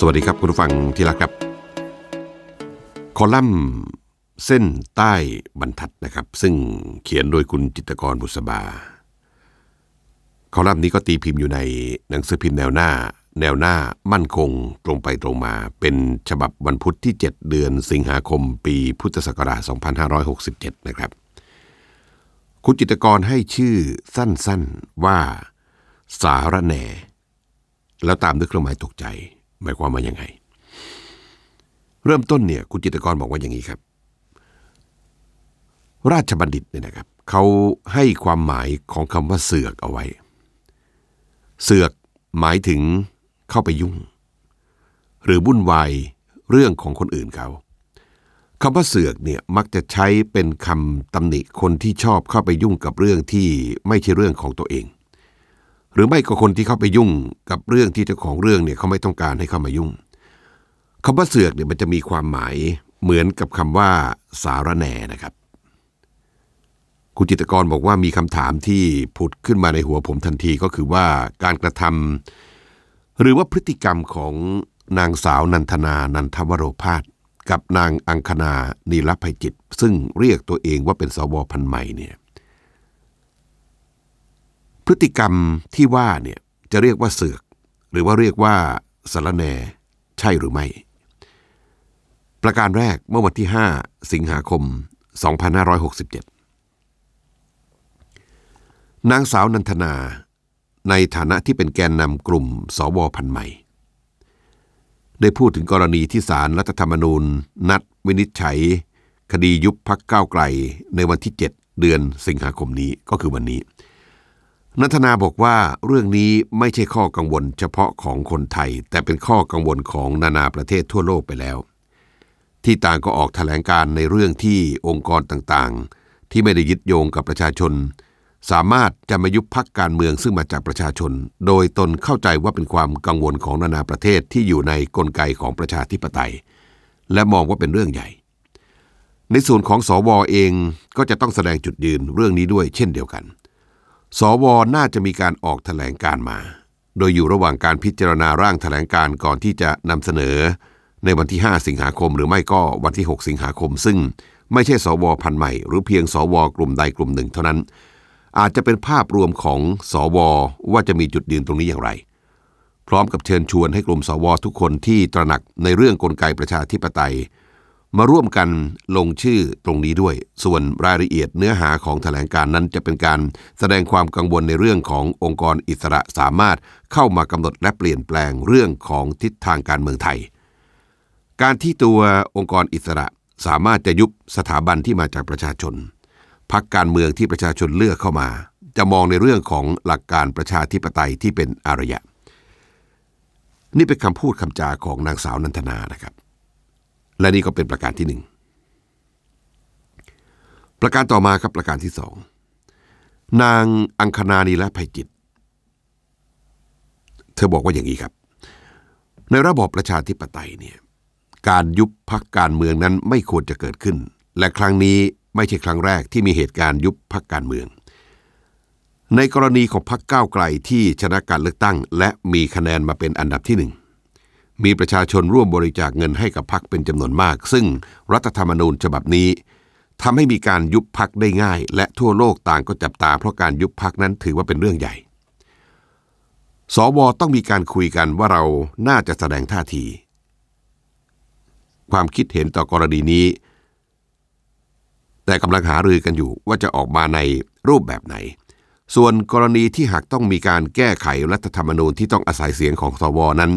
สวัสดีครับคุณผู้ฟังที่รักครับ คอลัมน์เส้นใต้บรรทัดนะครับ ซึ่งเขียนโดยคุณจิตกรบุษบา คอลัมน์นี้ก็ตีพิมพ์อยู่ในหนังสือพิมพ์แนวหน้า แนวหน้ามั่นคงตรงไปตรงมา เป็นฉบับวันพุธที่ 7 เดือนสิงหาคมปีพุทธศักราช 2567 นะครับ คุณจิตกรให้ชื่อสั้นๆว่าสารแหน่ แล้วตามด้วยเครื่องหมายตกใจ หมายความว่ายังไง เริ่มต้นเนี่ยคุณจิตกรบอกว่าอย่างนี้ครับ ราชบัณฑิตเนี่ยนะครับเขาให้ความหมายของคำว่าเสือกเอาไว้ เสือกหมายถึงเข้าไปยุ่ง หรือวุ่นวายเรื่องของคนอื่นเขาคำว่าเสือกเนี่ยมักจะใช้เป็นคำตำหนิคนที่ชอบเข้าไปยุ่งกับเรื่องที่ไม่ใช่เรื่องของตัวเอง รือไม่ก็คนที่เข้าไปยุ่งกับเรื่องที่เจ้าของเรื่องเนี่ยเขาไม่ต้องการให้เข้ามายุ่งคำว่าเสือกเนี่ยมันจะมีความหมายเหมือนกับคำว่า สารแหน่นะครับ คุณจิตกรบอกว่ามีคำถามที่ผุดขึ้นมาในหัวผมทันทีก็คือว่าการกระทำหรือว่าพฤติกรรมของนางสาวนันทนานันทวโรพาสกับนางอังคณานีรภัยจิต ซึ่งเรียกตัวเองว่าเป็นสวพันใหม่เนี่ย พฤติกรรมที่ว่าเนี่ยจะเรียกว่าเสือก หรือว่าเรียกว่าสารแนใช่หรือไม่ ประการแรกเมื่อวันที่ 5 สิงหาคม 2567 นางสาวนันทนา ในฐานะที่เป็นแกนนำกลุ่มสวพันใหม่ ได้พูดถึงกรณีที่ศาลรัฐธรรมนูญ นัดวินิจฉัย คดียุบพักก้าวไกลในวันที่ 7 เดือนสิงหาคมนี้ก็คือวันนี้ นัทนาบอกว่าเรื่องนี้ไม่ใช่ข้อกังวลเฉพาะของคนไทย แต่เป็นข้อกังวลของนานาประเทศทั่วโลกไปแล้ว ที่ต่างก็ออกแถลงการในเรื่องที่องค์กรต่างๆ ที่ไม่ได้ยึดโยงกับประชาชน สามารถจะมายุบพักการเมืองซึ่งมาจากประชาชน โดยตนเข้าใจว่าเป็นความกังวลของนานาประเทศที่อยู่ในกลไกของประชาธิปไตย และมองว่าเป็นเรื่องใหญ่ ในส่วนของสวเองก็จะต้องแสดงจุดยืนเรื่องนี้ด้วยเช่นเดียวกัน สวน่าจะมีการออกแถลงการมา โดยอยู่ระหว่างการพิจารณาร่างแถลงการก่อนที่จะนำเสนอ ในวันที่ 5 สิงหาคม หรือไม่ก็วันที่ 6 สิงหาคม ซึ่งไม่ใช่สวพันใหม่ หรือเพียงสวกลุ่มใดกลุ่มหนึ่งเท่านั้น อาจจะเป็นภาพรวมของสวว่าจะมีจุดยืนตรงนี้อย่างไร พร้อมกับเชิญชวนให้กลุ่มสวทุกคนที่ตระหนักในเรื่องกลไกประชาธิปไตย มาร่วมกันลงชื่อตรงนี้ด้วย ส่วนรายละเอียดเนื้อหาของแถลงการนั้นจะเป็นการแสดงความกังวลในเรื่องขององค์กรอิสระสามารถเข้ามากำหนดและเปลี่ยนแปลงเรื่องของทิศทางการเมืองไทย การที่ตัวองค์กรอิสระสามารถจะยุบสถาบันที่มาจากประชาชนพักการเมืองที่ประชาชนเลือกเข้ามา จะมองในเรื่องของหลักการประชาธิปไตยที่เป็นอารยะ นี่เป็นคำพูดคำจาของนางสาวนันทนานะครับ และนี่ก็เป็นประการที่หนึ่งประการต่อมาครับประการที่สองนางอังคณานีและภัยจิต เธอบอกว่าอย่างนี้ครับ ในระบอบประชาธิปไตยเนี่ยการยุบพักการเมืองนั้นไม่ควรจะเกิดขึ้น และครั้งนี้ไม่ใช่ครั้งแรกที่มีเหตุการณ์ยุบพักการเมือง ในกรณีของพักก้าวไกลที่ชนะการเลือกตั้ง และมีคะแนนมาเป็นอันดับที่หนึ่ง มีประชาชนร่วมบริจาคเงินให้กับพักเป็นจำนวนมาก ซึ่งรัฐธรรมนูญฉบับนี้ทำให้มีการยุบพักได้ง่าย และทั่วโลกต่างก็จับตา เพราะการยุบพักนั้นถือว่าเป็นเรื่องใหญ่ สวต้องมีการคุยกันว่าเราน่าจะแสดงท่าที ความคิดเห็นต่อกรณีนี้ แต่กำลังหารือกันอยู่ว่าจะออกมาในรูปแบบไหน ส่วนกรณีที่หากต้องมีการแก้ไขรัฐธรรมนูญที่ต้องอาศัยเสียงของสวนั้น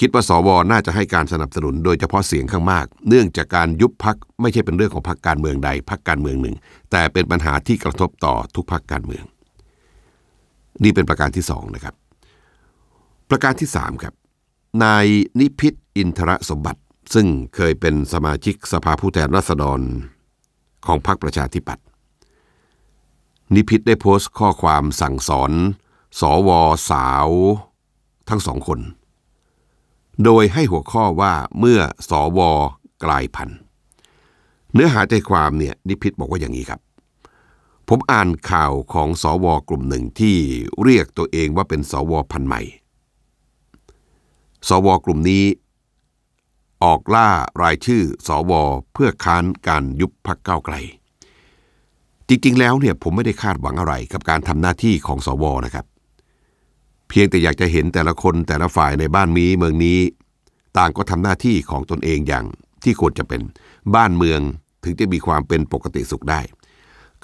คิดว่าสวน่าจะให้การสนับสนุนโดยเฉพาะเสียงข้างมาก เนื่องจากการยุบพักไม่ใช่เป็นเรื่องของพักการเมืองใดพักการเมืองหนึ่ง แต่เป็นปัญหาที่กระทบต่อทุกพักการเมือง นี่เป็นประการที่สองนะครับ ประการที่สามครับ นายนิพิษอินทรสมบัติ ซึ่งเคยเป็นสมาชิกสภาผู้แทนราษฎรของพรรคประชาธิปัตย์นิพิษได้โพสต์ข้อความสั่งสอน สวสาว ทั้งสองคน โดยให้หัวข้อว่าเมื่อสวกลายพันธุ์เนื้อหาใจความเนี่ยนิพิษบอกว่าอย่างนี้ครับ ผมอ่านข่าวของสวกลุ่มหนึ่งที่เรียกตัวเองว่าเป็นสวพันธุ์ใหม่ สวกลุ่มนี้ ออกล่ารายชื่อสวเพื่อค้านการยุบพักเก้าไกล จริงๆแล้วเนี่ยผมไม่ได้คาดหวังอะไรกับการทำหน้าที่ของสวนะครับ เพียงแต่อยากจะเห็นแต่ละคนแต่ละฝ่ายในบ้านนี้เมืองนี้ ต่างก็ทำหน้าที่ของตนเองอย่างที่ควรจะเป็นบ้านเมืองถึงจะมีความเป็นปกติสุขได้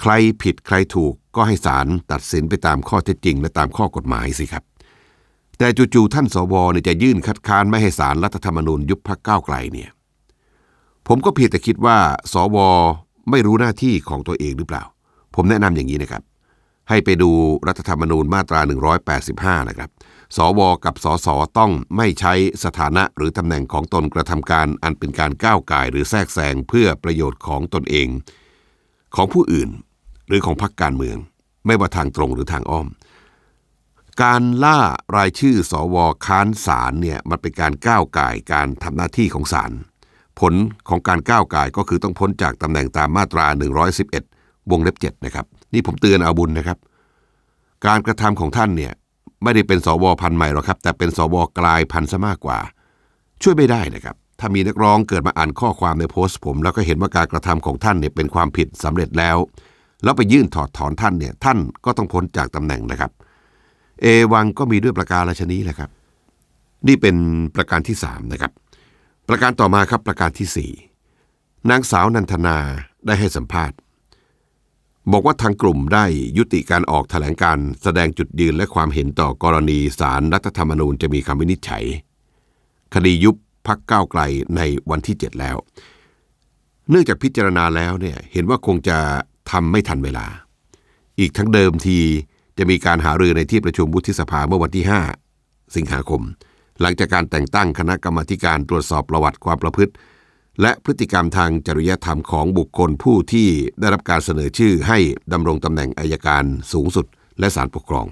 ใครผิดใครถูกก็ให้ศาลตัดสินไปตามข้อเท็จจริง และตามข้อกฎหมายสิครับ แต่จู่ๆท่านสวเนี่ยจะยื่นคัดค้านไม่ให้ศาลรัฐธรรมนูญยุบพักก้าวไกลเนี่ยผมก็เพียงแต่คิดว่า สวไม่รู้หน้าที่ของตัวเองหรือเปล่า ผมแนะนำอย่างนี้นะครับ ให้ไปดูรัฐธรรมนูญมาตรา 185 นะครับ สวกับสสต้องไม่ใช้สถานะหรือตำแหน่งของตนกระทำการอันเป็นการก้าวไก่หรือแทรกแซงเพื่อประโยชน์ของตนเอง ของผู้อื่น หรือของพรรคการเมือง ไม่ว่าทางตรงหรือทางอ้อม การล่ารายชื่อสวค้านศาลเนี่ยมันเป็นการก้าวไก่การทำหน้าที่ของศาลผลของการก้าวไก่ก็คือต้องพ้นจากตำแหน่งตามมาตรา 111 วงเล็บ7นะครับ นี่ผมเตือนอาบุญนะครับ การกระทำของท่านเนี่ยไม่ได้เป็นสวพันธุ์ใหม่หรอกครับ แต่เป็นสวกลายพันธุ์ซะมากกว่า ช่วยไม่ได้นะครับ ถ้ามีนักร้องเกิดมาอ่านข้อความในโพสต์ผม แล้วก็เห็นว่าการกระทำของท่านเนี่ยเป็นความผิดสำเร็จแล้ว แล้วไปยื่นถอดถอนท่านเนี่ยท่านก็ต้องพ้นจากตำแหน่งนะครับ เอวังก็มีด้วยประการราชนี้แหละครับ นี่เป็นประการที่สามนะครับประการต่อมาครับประการที่สี่นางสาวนันทนาได้ให้สัมภาษณ์ บอกว่าทางกลุ่มได้ยุติการออกแถลงการแสดงจุดยืนและความเห็นต่อกรณีสารรัฐธรรมนูญจะมีคำวินิจฉัย คดียุบพักก้าวไกลในวันที่ 7 แล้ว เนื่องจากพิจารณาแล้วเนี่ยเห็นว่าคงจะทำไม่ทันเวลา อีกทั้งเดิมทีจะมีการหารือในที่ประชุมวุฒิสภาเมื่อวันที่ 5 สิงหาคม หลังจากการแต่งตั้งคณะกรรมาการตรวจสอบประวัติความประพฤติ และพฤติกรรมทางจริยธรรมของบุคคลผู้ที่ได้รับการเสนอชื่อให้ดำรงตำแหน่งอายการสูงสุด และศาลปกครอง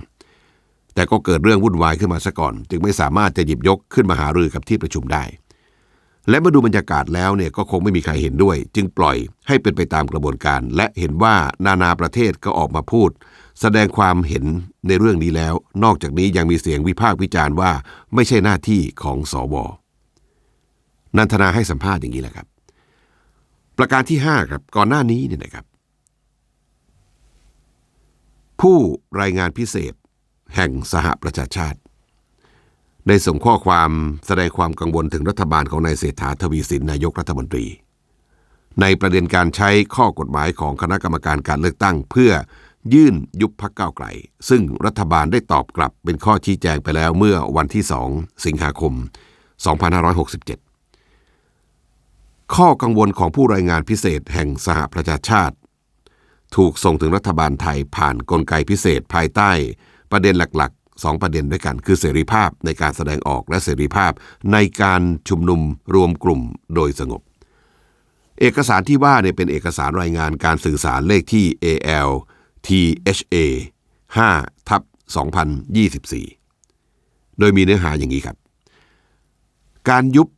แต่ก็เกิดเรื่องวุ่นวายขึ้นมาซะก่อน จึงไม่สามารถจะหยิบยกขึ้นมาหารือกับที่ประชุมได้ และมื่อดูบรรยากาศแล้วเนี่ยก็คงไม่มีใครเห็นด้วย จึงปล่อยให้เป็นไปตามกระบวนการ และเห็นว่านานาประเทศก็ออกมาพูด แสดงความเห็นในเรื่องนี้แล้ว นอกจากนี้ยังมีเสียงวิพากษ์วิจารณ์ว่า ไม่ใช่หน้าที่ของสว นันทนาให้สัมภาษณ์อย่างนี้แหละครับ ประการที่ 5 ครับ ก่อนหน้านี้เนี่ยนะครับ ผู้รายงานพิเศษ แห่งสหประชาชาติ ได้ส่งข้อความแสดงความกังวลถึงรัฐบาลของนายเศรษฐาทวีสินนายกรัฐมนตรี ในประเด็นการใช้ข้อกฎหมายของคณะกรรมการการเลือกตั้ง เพื่อยื่นยุบพักเก้าไกล ซึ่งรัฐบาลได้ตอบกลับเป็นข้อชี้แจงไปแล้วเมื่อวันที่ 2 สิงหาคม 2567 ข้อกังวลของผู้รายงานพิเศษแห่งสหประชาชาติ ถูกส่งถึงรัฐบาลไทยผ่านนกลไกพิเศษภายใต้ ประเด็นหลักๆ 2 ประเด็นด้วยกัน คือเสรีภาพในการแสดงออกและเสรีภาพในการชุมนุมรวมกลุ่มโดยสงบ เอกสารที่ว่าเนี่ยเป็นเอกสารรายงานการสื่อสารเลขที่ AL THA 5ทับ2024 โดยมีเนื้อหาอย่างนี้ครับ การยุบ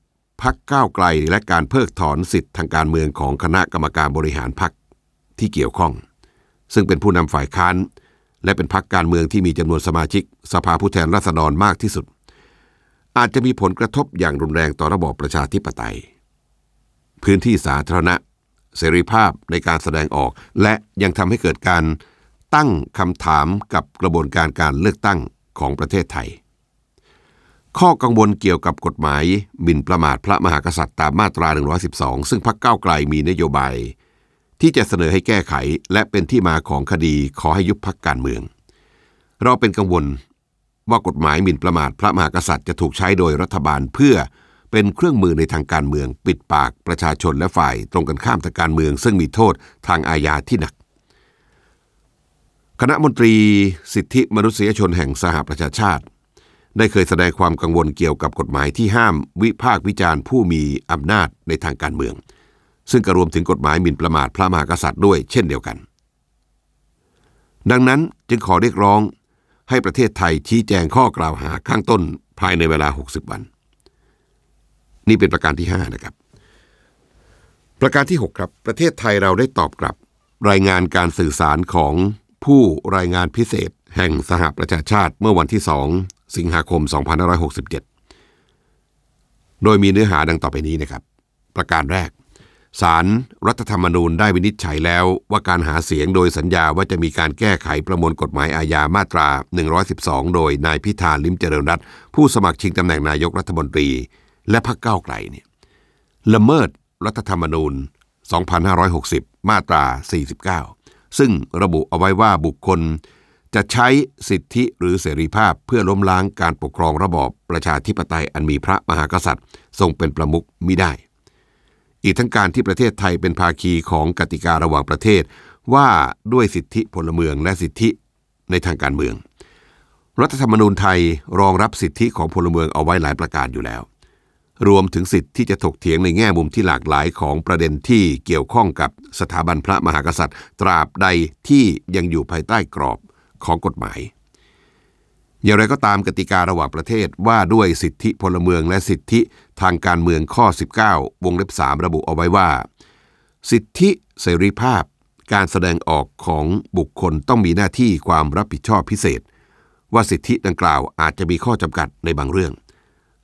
พักก้าวไกลและการเพิกถอนสิทธิ์ทางการเมืองของคณะกรรมการบริหารพักที่เกี่ยวข้อง ซึ่งเป็นผู้นำฝ่ายค้าน และเป็นพักการเมืองที่มีจำนวนสมาชิก สภาผู้แทนราษฎรมากที่สุด อาจจะมีผลกระทบอย่างรุนแรงต่อระบอบประชาธิปไตย พื้นที่สาธารณะ เสรีภาพในการแสดงออก และยังทำให้เกิดการตั้งคำถามกับกระบวนการการเลือกตั้งของประเทศไทย ข้อกังวลเกี่ยวกับกฎหมายหมิ่นประมาทพระมหากษัตริย์ตามมาตรา 112 ซึ่งพรรคก้าวไกลมีนโยบาย ที่จะเสนอให้แก้ไขและเป็นที่มาของคดีขอให้ยุบพักการเมือง เราเป็นกังวลว่ากฎหมายหมิ่นประมาทพระมหากษัตริย์จะถูกใช้โดยรัฐบาลเพื่อเป็นเครื่องมือในทางการเมือง ปิดปากประชาชนและฝ่ายตรงกันข้ามทางการเมือง ซึ่งมีโทษทางอาญาที่หนัก คณะมนตรีสิทธิมนุษยชนแห่งสหประชาชาติ ได้เคยแสดงความกังวลเกี่ยวกับกฎหมายที่ห้ามวิพากษ์วิจารณ์ผู้มีอำนาจในทางการเมือง ซึ่งก็รวมถึงกฎหมายหมิ่นประมาทพระมหากษัตริย์ด้วยเช่นเดียวกัน ดังนั้นจึงขอเรียกร้องให้ประเทศไทยชี้แจงข้อกล่าวหาข้างต้นภายในเวลา 60 วัน นี่เป็นประการที่ 5 นะครับ ประการที่ 6 ครับ ประเทศไทยเราได้ตอบกลับ รายงานการสื่อสารของผู้รายงานพิเศษแห่งสหประชาชาติเมื่อวันที่ 2 สิงหาคม 2567 โดยมีเนื้อหาดังต่อไปนี้นะครับ ประการแรกศารรัฐธรรมนูญได้วินิจฉัยแล้วว่าการหาเสียงโดยสัญญาว่าจะมีการแก้ไขประมวลกฎหมายอาญามาตรา 112 โดยนายพิธาลิมเจริญรัตน์ผู้สมัครชิงตำแหน่งนายกรัฐมนตรี และพรรคก้าวไกลเนี่ยละเมิดรัฐธรรมนูญ 2560 มาตรา 49 ซึ่งระบุเอาไว้ว่าบุคคล จะใช้สิทธิหรือเสรีภาพเพื่อล้มล้างการปกครองระบอบประชาธิปไตยอันมีพระมหากษัตริย์ ทรงเป็นประมุขมิได้ อีกทั้งการที่ประเทศไทยเป็นภาคีของกติการะหว่างประเทศ ว่าด้วยสิทธิพลเมืองและสิทธิในทางการเมือง รัฐธรรมนูญไทยรองรับสิทธิของพลเมืองเอาไว้หลายประการอยู่แล้ว รวมถึงสิทธิที่จะถกเถียงในแง่มุมที่หลากหลายของประเด็นที่เกี่ยวข้องกับสถาบันพระมหากษัตริย์ ตราบใดที่ยังอยู่ภายใต้กรอบ ของกฎหมาย อย่างไรก็ตามกติการะหว่างประเทศว่าด้วยสิทธิพลเมืองและสิทธิทางการเมืองข้อ 19 วงเล็บ 3 ระบุเอาไว้ว่า สิทธิเสรีภาพ การแสดงออกของบุคคลต้องมีหน้าที่ความรับผิดชอบพิเศษ ว่าสิทธิดังกล่าวอาจจะมีข้อจำกัดในบางเรื่อง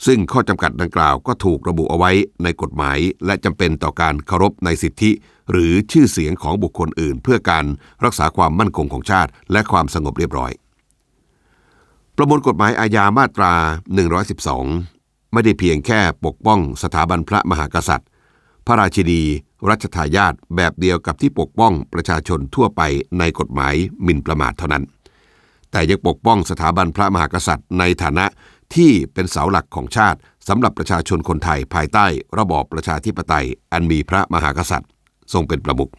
ซึ่งข้อจำกัดดังกล่าวก็ถูกระบุเอาไว้ในกฎหมาย และจำเป็นต่อการเคารพในสิทธิ หรือชื่อเสียงของบุคคลอื่น เพื่อการรักษาความมั่นคงของชาติ และความสงบเรียบร้อย ประมวลกฎหมายอาญามาตรา 112 ไม่ได้เพียงแค่ปกป้องสถาบันพระมหากษัตริย์ พระราชินีรัชทายาทแบบเดียวกับที่ปกป้องประชาชนทั่วไปในกฎหมายหมิ่นประมาทเท่านั้น แต่ยังปกป้องสถาบันพระมหากษัตริย์ในฐานะที่เป็นเสาหลักของชาติสำหรับประชาชนคนไทยภายใต้ระบอบประชาธิปไตย อันมีพระมหากษัตริย์ ทรงเป็นประมุข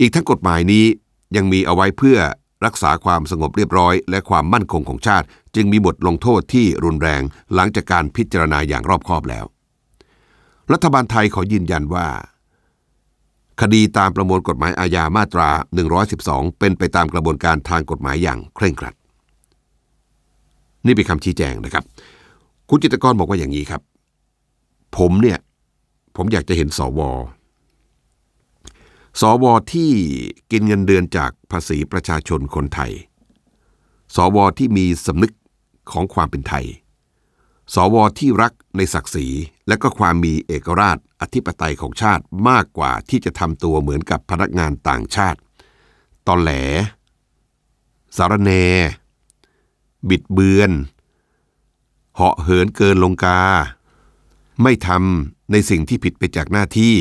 อีกทั้งกฎหมายนี้ยังมีเอาไว้เพื่อรักษาความสงบเรียบร้อย และความมั่นคงของชาติ จึงมีบทลงโทษที่รุนแรงหลังจากการพิจารณาอย่างรอบคอบแล้ว รัฐบาลไทยขอยืนยันว่า คดีตามประมวลกฎหมายอาญามาตรา 112 เป็นไปตามกระบวนการทางกฎหมายอย่างเคร่งครัด นี่เป็นคำชี้แจงนะครับ คุณจิตกรบอกว่าอย่างนี้ครับ ผมเนี่ย ผมอยากจะเห็นสว สวที่กินเงินเดือนจากภาษีประชาชนคนไทย สวที่มีสำนึกของความเป็นไทย สวที่รักในศักดิ์ศรีและก็ความมีเอกราชอธิปไตยของชาติมากกว่าที่จะทำตัวเหมือนกับพนักงานต่างชาติ ตอนแหล สารแนบิดเบือน เหาะเหินเกินลงกา ไม่ทำในสิ่งที่ผิดไปจากหน้าที่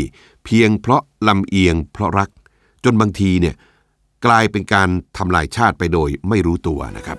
เพียงเพราะลำเอียงเพราะรัก จนบางทีเนี่ยกลายเป็นการทำลายชาติไปโดยไม่รู้ตัวนะครับ